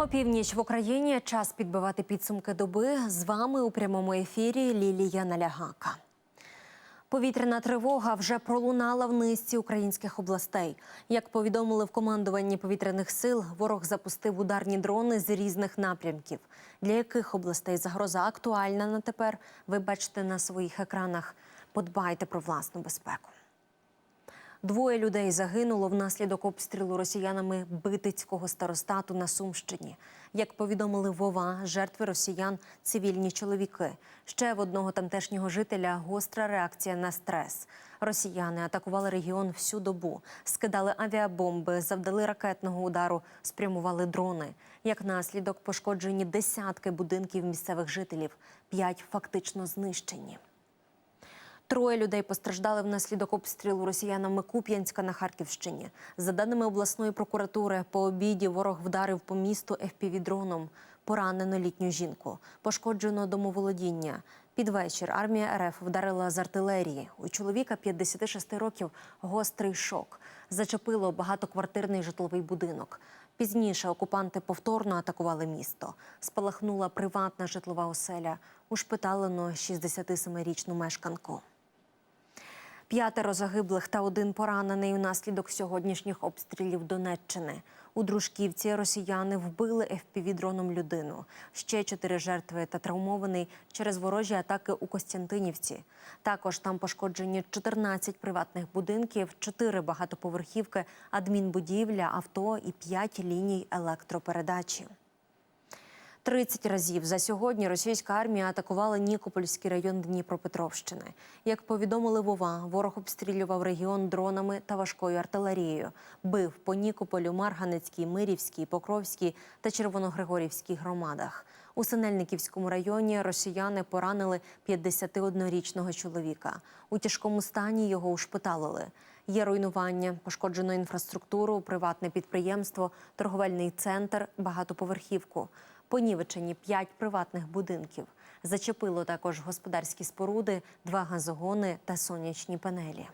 Опівніч в Україні час підбивати підсумки доби. З вами у прямому ефірі Лілія Налягака. Повітряна тривога вже пролунала в низці українських областей. Як повідомили в командуванні повітряних сил, ворог запустив ударні дрони з різних напрямків. Для яких областей загроза актуальна на тепер? Ви бачите на своїх екранах. Подбайте про власну безпеку. Двоє людей загинуло внаслідок обстрілу росіянами Битицького старостату на Сумщині. Як повідомили Вова, жертви росіян цивільні чоловіки. Ще в одного тамтешнього жителя гостра реакція на стрес. Росіяни атакували регіон всю добу, скидали авіабомби, завдали ракетного удару, спрямували дрони. Як наслідок пошкоджені десятки будинків місцевих жителів, п'ять фактично знищені. Троє людей постраждали внаслідок обстрілу росіянами Куп'янська на Харківщині. За даними обласної прокуратури, по обіді ворог вдарив по місту ФПВ-дроном. Поранено літню жінку. Пошкоджено домоволодіння. Під вечір армія РФ вдарила з артилерії. У чоловіка 56 років гострий шок. Зачепило багатоквартирний житловий будинок. Пізніше окупанти повторно атакували місто. Спалахнула приватна житлова оселя. Ушпиталено 67-річну мешканку. П'ятеро загиблих та один поранений внаслідок сьогоднішніх обстрілів Донеччини. У Дружківці росіяни вбили ФПВ-дроном людину. Ще чотири жертви та травмований через ворожі атаки у Костянтинівці. Також там пошкоджені 14 приватних будинків, 4 багатоповерхівки, адмінбудівля, авто і 5 ліній електропередачі. 30 разів за сьогодні російська армія атакувала Нікопольський район Дніпропетровщини. Як повідомили Вова, ворог обстрілював регіон дронами та важкою артилерією. Бив по Нікополю, Марганецькій, Мирівській, Покровській та Червоногригорівській громадах. У Синельниківському районі росіяни поранили 51-річного чоловіка. У тяжкому стані його ушпиталили. Є руйнування, пошкоджено інфраструктуру, приватне підприємство, торговельний центр, багатоповерхівку. Понівечені п'ять приватних будинків. Зачепило також господарські споруди, два газогони та сонячні панелі.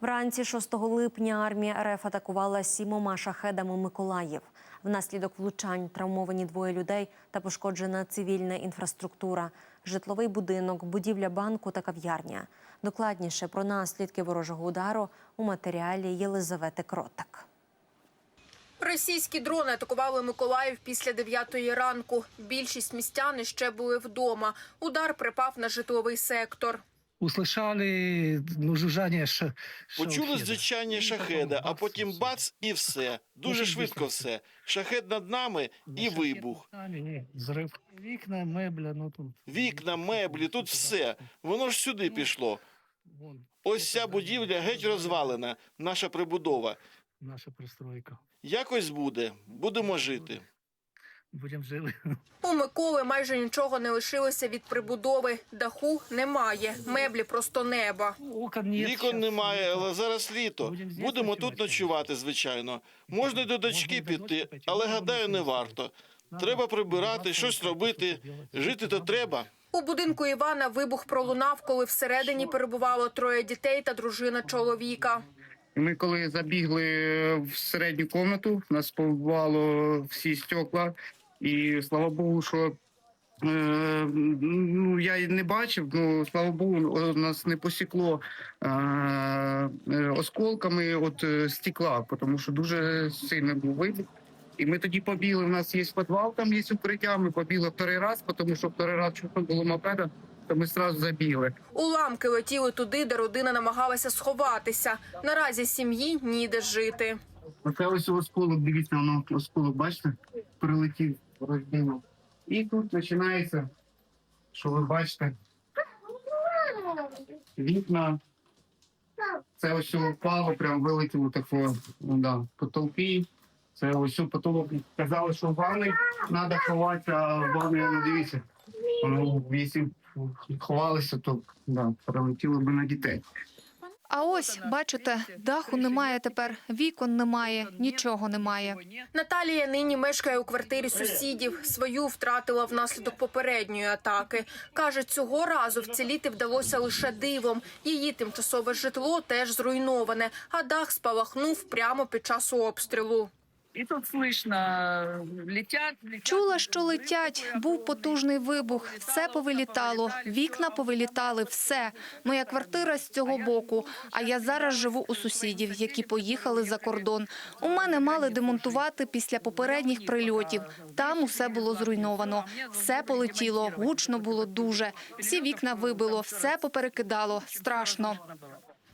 Вранці 6 липня армія РФ атакувала сімома шахедами Миколаїв. Внаслідок влучань травмовані двоє людей та пошкоджена цивільна інфраструктура, житловий будинок, будівля банку та кав'ярня. Докладніше про наслідки ворожого удару у матеріалі Єлизавети Кротак. Російські дрони атакували Миколаїв після 9 ранку. Більшість містян ще були вдома. Удар припав на житловий сектор. услышали ну, жужжання ш... Почули шахеда. звичайні шахеда, а потім бац і все. Дуже Дуже швидко все. Шахет над нами і вибух. Зрив. Вікна, мебля, ну тут. Вікна, меблі, тут все. Воно ж сюди пішло. Ось ця будівля геть розвалена, наша прибудова. наша пристройка. Якось буде, будемо жити. Будемо жили. У Миколи майже нічого не лишилося від прибудови. Даху немає, меблі просто неба. Окон нет. Вікон немає, але зараз літо. Будемо тут ночувати, звичайно. Можна й до дочки піти, але гадаю, не варто. Треба прибирати, щось робити. Жити то треба. У будинку Івана вибух пролунав, коли всередині перебувало троє дітей та дружина чоловіка. Ми коли забігли в середню кімнату, нас побувало всі стекла, і слава Богу, що е, ну я не бачив. Ну слава Богу, нас не посікло е, е, осколками от е, стекла, тому що дуже сильно був вибух. І ми тоді побігли. У нас є підвал, там є укриття. Ми побігли вторий раз, тому що вторий раз чутно було мопеда, то ми одразу забігли. Уламки летіли туди, де родина намагалася сховатися. Наразі сім'ї ніде жити. Оце ось осколок, дивіться, воно осколок, бачите, прилетів, розбило. І тут починається, що ви бачите, вікна. Це ось впало, прям вилетіло тако, ну да, потолки. Це ось потолок. Казали, що в ванні треба ховатися, а в ванні, ну дивіться, якщо б ховалися, то да, прилетіло би на дітей. А ось бачите, даху немає тепер, вікон немає, нічого немає. Наталія нині мешкає у квартирі сусідів. Свою втратила внаслідок попередньої атаки. Каже, цього разу вціліти вдалося лише дивом. Її тимчасове житло теж зруйноване, а дах спалахнув прямо під час обстрілу. И тут слышно, летят, летят. Чула, що летять. Був потужний вибух. Все повилітало. Вікна повилітали. Все. Моя квартира з цього боку. А я зараз живу у сусідів, які поїхали за кордон. У мене мали демонтувати після попередніх прильотів. Там усе було зруйновано. Все полетіло. Гучно було дуже. Всі вікна вибило, все поперекидало. Страшно.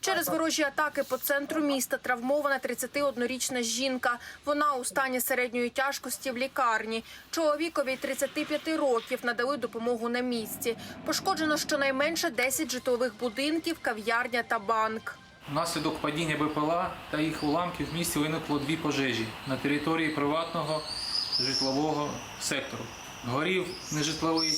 Через ворожі атаки по центру міста травмована 31-річна жінка. Вона у стані середньої тяжкості в лікарні. Чоловікові 35 років надали допомогу на місці. Пошкоджено щонайменше 10 житлових будинків, кав'ярня та банк. Внаслідок падіння БПЛА та їх уламків в місті виникло дві пожежі на території приватного житлового сектору. Горів нежитловий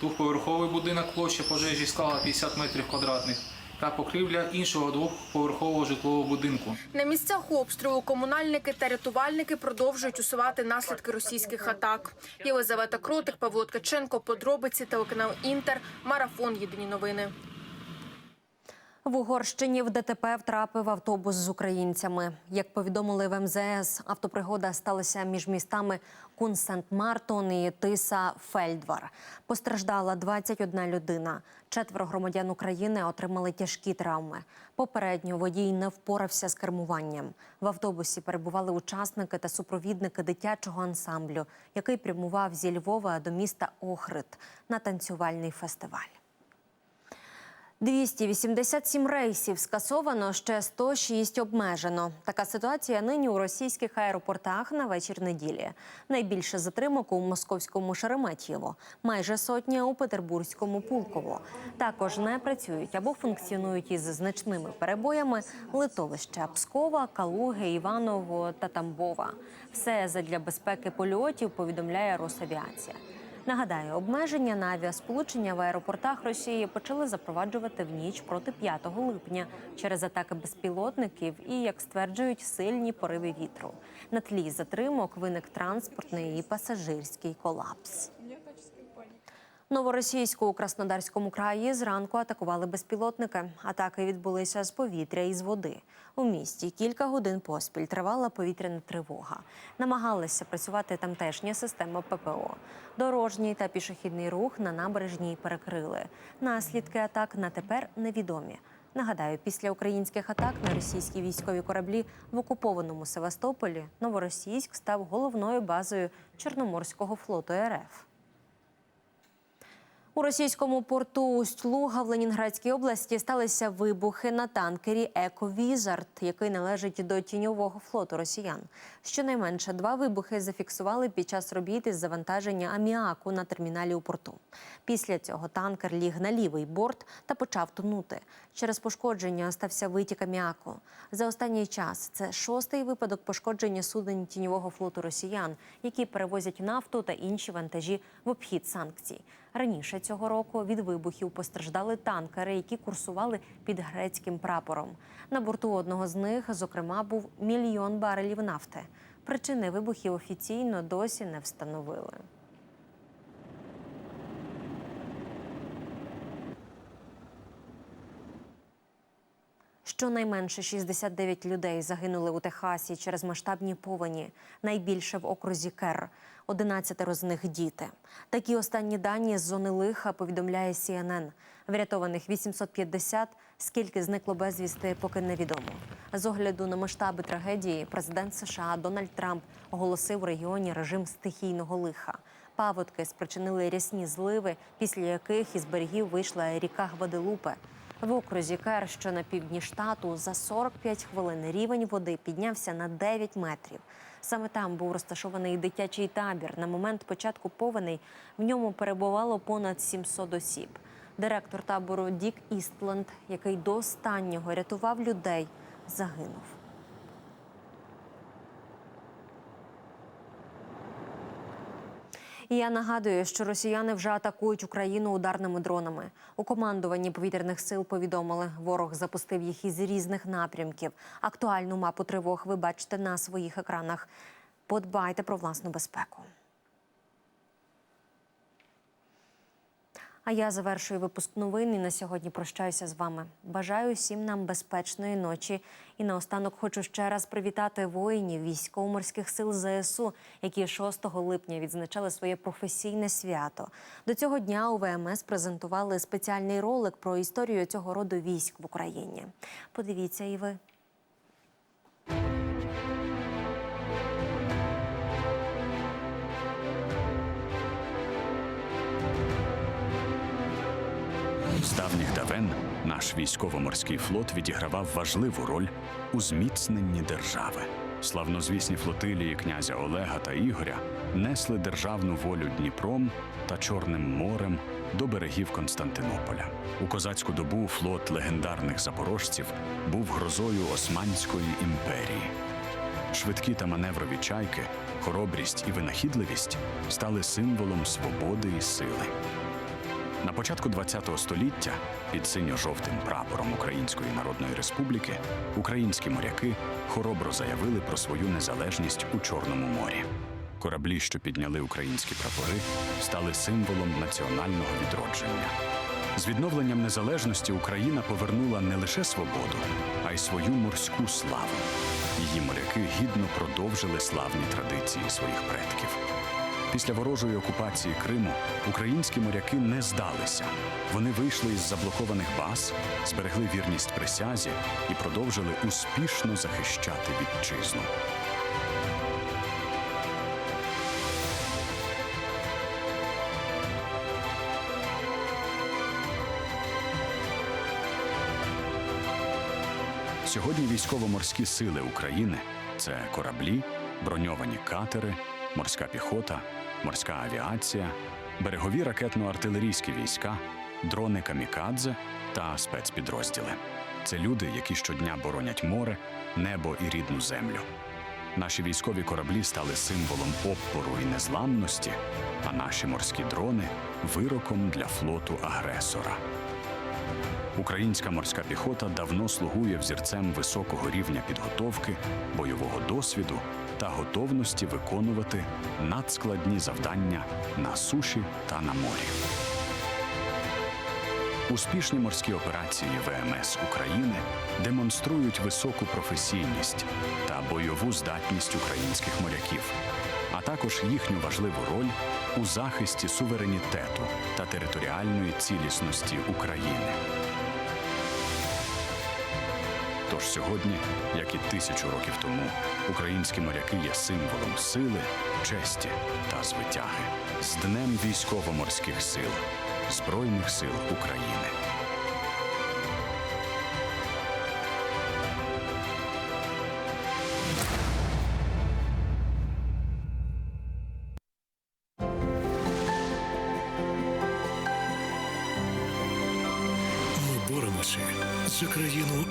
двохповерховий будинок, площа пожежі склала 50 метрів квадратних та покрівля іншого двохповерхового житлового будинку. На місцях обстрілу комунальники та рятувальники продовжують усувати наслідки російських атак. Єлизавета Кротик, Павло Ткаченко, подробиці, телеканал Інтер, марафон. Єдині новини. В Угорщині в ДТП втрапив автобус з українцями. Як повідомили в МЗС, автопригода сталася між містами Кун-Сент-Мартон і Тиса Фельдвар. Постраждала 21 людина. Четверо громадян України отримали тяжкі травми. Попередньо водій не впорався з кермуванням. В автобусі перебували учасники та супровідники дитячого ансамблю, який прямував зі Львова до міста Охрид на танцювальний фестиваль. 287 рейсів скасовано, ще 106 обмежено. Така ситуація нині у російських аеропортах на вечір неділі. Найбільше затримок у московському Шереметьєво, майже сотня у Петербурзькому Пулково. Також не працюють або функціонують із значними перебоями литовища Пскова, Калуги, Іваново та Тамбова. Все задля безпеки польотів повідомляє Росавіація. Нагадаю, обмеження на авіасполучення в аеропортах Росії почали запроваджувати в ніч проти 5 липня через атаки безпілотників і, як стверджують, сильні пориви вітру. На тлі затримок виник транспортний і пасажирський колапс. Новоросійську у Краснодарському краї зранку атакували безпілотники. Атаки відбулися з повітря і з води. У місті кілька годин поспіль тривала повітряна тривога. Намагалися працювати тамтешня система ППО. Дорожній та пішохідний рух на набережній перекрили. Наслідки атак на тепер невідомі. Нагадаю, після українських атак на російські військові кораблі в окупованому Севастополі Новоросійськ став головною базою Чорноморського флоту РФ. У російському порту Усть-Луга в Ленінградській області сталися вибухи на танкері Еко Візард, який належить до тіньового флоту росіян. Щонайменше два вибухи зафіксували під час робіт із завантаження аміаку на терміналі у порту. Після цього танкер ліг на лівий борт та почав тонути. Через пошкодження стався витік аміаку. За останній час це шостий випадок пошкодження суден тіньового флоту росіян, які перевозять нафту та інші вантажі в обхід санкцій. Раніше цього року від вибухів постраждали танкери, які курсували під грецьким прапором. На борту одного з них, зокрема, був мільйон барелів нафти. Причини вибухів офіційно досі не встановили. Щонайменше 69 людей загинули у Техасі через масштабні повені, найбільше в окрузі Кер. 11 з них діти. Такі останні дані з зони лиха повідомляє CNN. Врятованих 850, скільки зникло безвісти, поки невідомо. З огляду на масштаби трагедії, президент США Дональд Трамп оголосив у регіоні режим стихійного лиха. Паводки спричинили рясні зливи, після яких із берегів вийшла ріка Гваделупе. В окрузі Кер, що на півдні штату, за 45 хвилин рівень води піднявся на 9 метрів. Саме там був розташований дитячий табір. На момент початку повеней в ньому перебувало понад 700 осіб. Директор табору Дік Істленд, який до останнього рятував людей, загинув. Я нагадую, що росіяни вже атакують Україну ударними дронами. У командуванні повітряних сил повідомили, ворог запустив їх із різних напрямків. Актуальну мапу тривог ви бачите на своїх екранах. Подбайте про власну безпеку. А я завершую випуск новин і на сьогодні прощаюся з вами. Бажаю всім нам безпечної ночі. І наостанок хочу ще раз привітати воїнів військово-морських сил ЗСУ, які 6 липня відзначали своє професійне свято. До цього дня у ВМС презентували спеціальний ролик про історію цього роду військ в Україні. Подивіться і ви. З давніх давен наш військово-морський флот відігравав важливу роль у зміцненні держави. Славнозвісні флотилії князя Олега та Ігоря несли державну волю Дніпром та Чорним морем до берегів Константинополя. У козацьку добу флот легендарних запорожців був грозою Османської імперії. Швидкі та маневрові чайки, хоробрість і винахідливість стали символом свободи і сили. На початку ХХ століття під синьо-жовтим прапором Української Народної Республіки українські моряки хоробро заявили про свою незалежність у Чорному морі. Кораблі, що підняли українські прапори, стали символом національного відродження. З відновленням незалежності Україна повернула не лише свободу, а й свою морську славу. Її моряки гідно продовжили славні традиції своїх предків. Після ворожої окупації Криму українські моряки не здалися. Вони вийшли із заблокованих баз, зберегли вірність присязі і продовжили успішно захищати вітчизну. Сьогодні військово-морські сили України це кораблі, броньовані катери, морська піхота, морська авіація, берегові ракетно-артилерійські війська, дрони камікадзе та спецпідрозділи. Це люди, які щодня боронять море, небо і рідну землю. Наші військові кораблі стали символом опору і незламності, а наші морські дрони вироком для флоту агресора. Українська морська піхота давно слугує взірцем високого рівня підготовки, бойового досвіду та готовності виконувати надскладні завдання на суші та на морі. Успішні морські операції ВМС України демонструють високу професійність та бойову здатність українських моряків, а також їхню важливу роль у захисті суверенітету та територіальної цілісності України. Тож сьогодні, як і тисячу років тому, українські моряки є символом сили, честі та звитяги з Днем військово-морських сил Збройних сил України.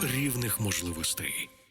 Рівних можливостей.